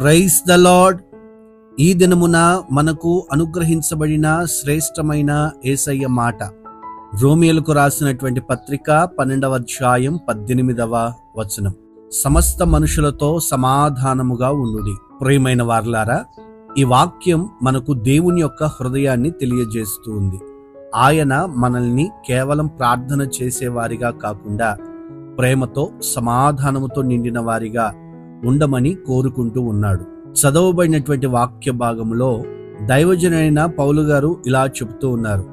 Praise the lord ఈ దినమున మనకు అనుగ్రహించబడిన శ్రేష్టమైన ఏసయ్య మాట. రోమియోలకు రాసినటువంటి పత్రిక పన్నెండవ అధ్యాయం పద్దెనిమిదవ వచనం. సమస్త మనుషులతో సమాధానముగా ఉండుడి. ప్రియమైన వార్లారా ఈ వాక్యం మనకు దేవుని యొక్క హృదయాన్ని తెలియజేస్తూ ఉంది. ఆయన మనల్ని కేవలం ప్రార్థన చేసేవారిగా కాకుండా ప్రేమతో సమాధానముతో నిండిన వారిగా ఉండమని కోరుకుంటూ ఉన్నాడు. చదవబడినటువంటి వాక్య భాగంలో దైవజనైన పౌలు గారు ఇలా చెబుతూ ఉన్నారు.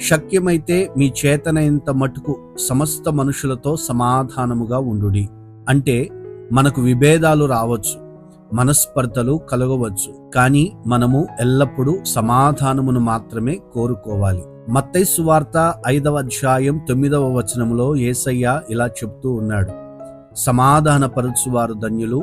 శక్యమైతే మీ చేతనైనంత మటుకు సమస్త మనుషులతో సమాధానముగా ఉండుడి. అంటే మనకు విభేదాలు రావచ్చు మనస్పర్ధలు కలగవచ్చు. కానీ మనము ఎల్లప్పుడూ సమాధానమును మాత్రమే కోరుకోవాలి. మత్తైసు వార్త ఐదవ అధ్యాయం తొమ్మిదవ వచనములో ఏసయ్య ఇలా చెప్తూ ఉన్నాడు. సమాధానపరచువారు ధన్యులు.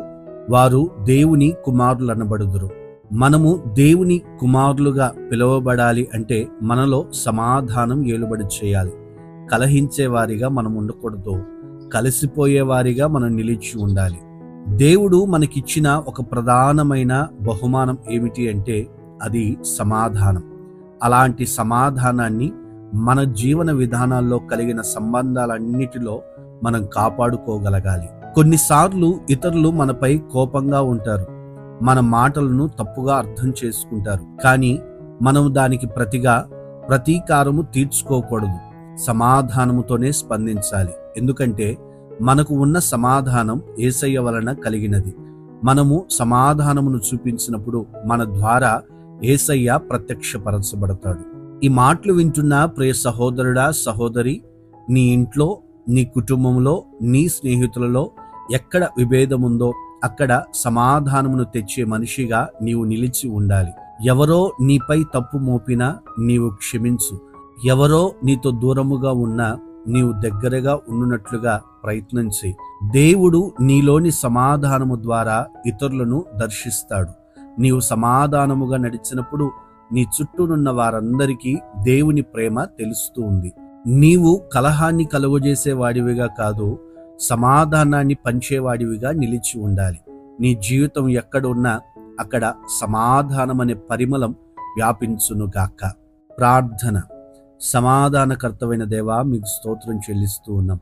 వారు దేవుని కుమారులు అనబడుదురు మనము దేవుని కుమారులుగా పిలువబడాలి అంటే మనలో సమాధానం ఏలుబడి చేయాలి. కలహించేవారిగా మనం ఉండకూడదు. కలిసిపోయేవారిగా మనం నిలిచి ఉండాలి. దేవుడు మనకిచ్చిన ఒక ప్రధానమైన బహుమానం ఏమిటి అంటే అది సమాధానం. అలాంటి సమాధానాన్ని మన జీవన విధానాల్లో కలిగిన సంబంధాలన్నిటిలో మనం కాపాడుకోగలగాలి. కొన్నిసార్లు ఇతరులు మనపై కోపంగా ఉంటారు. మన మాటలను తప్పుగా అర్థం చేసుకుంటారు. కానీ మనం దానికి ప్రతిగా ప్రతీకారము తీర్చుకోకూడదు. సమాధానముతోనే స్పందించాలి. ఎందుకంటే మనకు ఉన్న సమాధానం ఏసయ్య వలన కలిగినది. మనము సమాధానమును చూపించినప్పుడు మన ద్వారా ఏసయ్య ప్రత్యక్షపరచబడతాడు. ఈ మాటలు వింటున్న ప్రియ సహోదరుడా సహోదరి నీ ఇంట్లో నీ కుటుంబంలో నీ స్నేహితులలో ఎక్కడ విభేదముందో అక్కడ సమాధానమును తెచ్చే మనిషిగా నీవు నిలిచి ఉండాలి. ఎవరో నీపై తప్పు మోపినా నీవు క్షమించు. ఎవరో నీతో దూరముగా ఉన్నా నీవు దగ్గరగా ఉండునట్లుగా ప్రయత్నించి దేవుడు నీలోని సమాధానము ద్వారా ఇతరులను దర్శిస్తాడు. నీవు సమాధానముగా నడిచినప్పుడు నీ చుట్టూనున్న వారందరికీ దేవుని ప్రేమ తెలుస్తూ ఉంది. నీవు కలహాన్ని కలుగజేసేవాడివిగా కాదు సమాధానాన్ని పంచేవాడివిగా నిలిచి ఉండాలి. నీ జీవితం ఎక్కడ ఉన్నా అక్కడ సమాధానం అనే పరిమళం వ్యాపించునుగాక ప్రార్థన. సమాధానకర్తమైన దేవా మీకు స్తోత్రం చెల్లిస్తూ ఉన్నాం.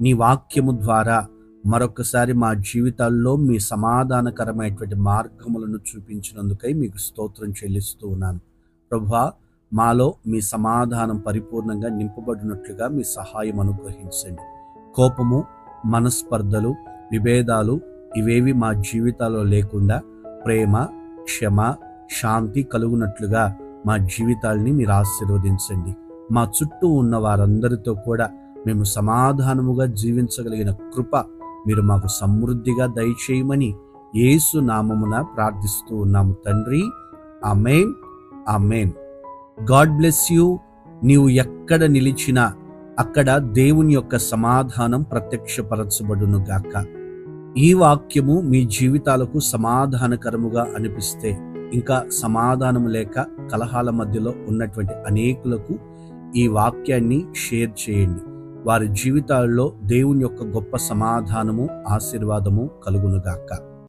నీ వాక్యము ద్వారా మరొకసారి మా జీవితాల్లో మీ సమాధానకరమైనటువంటి మార్గములను చూపించినందుకై మీకు స్తోత్రం చెల్లిస్తూ ఉన్నాను. ప్రభా మాలో మీ సమాధానం పరిపూర్ణంగా నింపబడినట్లుగా మీ సహాయం అనుగ్రహించండి. కోపము మనస్పర్ధలు విభేదాలు ఇవేవి మా జీవితాల్లో లేకుండా ప్రేమ క్షమ శాంతి కలుగునట్లుగా మా జీవితాల్ని మీరు ఆశీర్వదించండి. మా చుట్టూ ఉన్న వారందరితో కూడా మేము సమాధానముగా జీవించగలిగిన కృప మీరు మాకు సమృద్ధిగా దయచేయమని యేసు నామమున ప్రార్థిస్తూ ఉన్నాము తండ్రి. Amen amen God bless you. నీవు ఎక్కడ నిలిచినా అక్కడ దేవుని యొక్క సమాధానం ప్రత్యక్షపరచబడును గాక. ఈ వాక్యము మీ జీవితాలకు సమాధానకరముగా అనిపిస్తే ఇంకా సమాధానము లేక కలహాల మధ్యలో ఉన్నటువంటి అనేకులకు ఈ వాక్యాన్ని షేర్ చేయండి. వారి జీవితాల్లో దేవుని యొక్క గొప్ప సమాధానము ఆశీర్వాదము కలుగునుగాక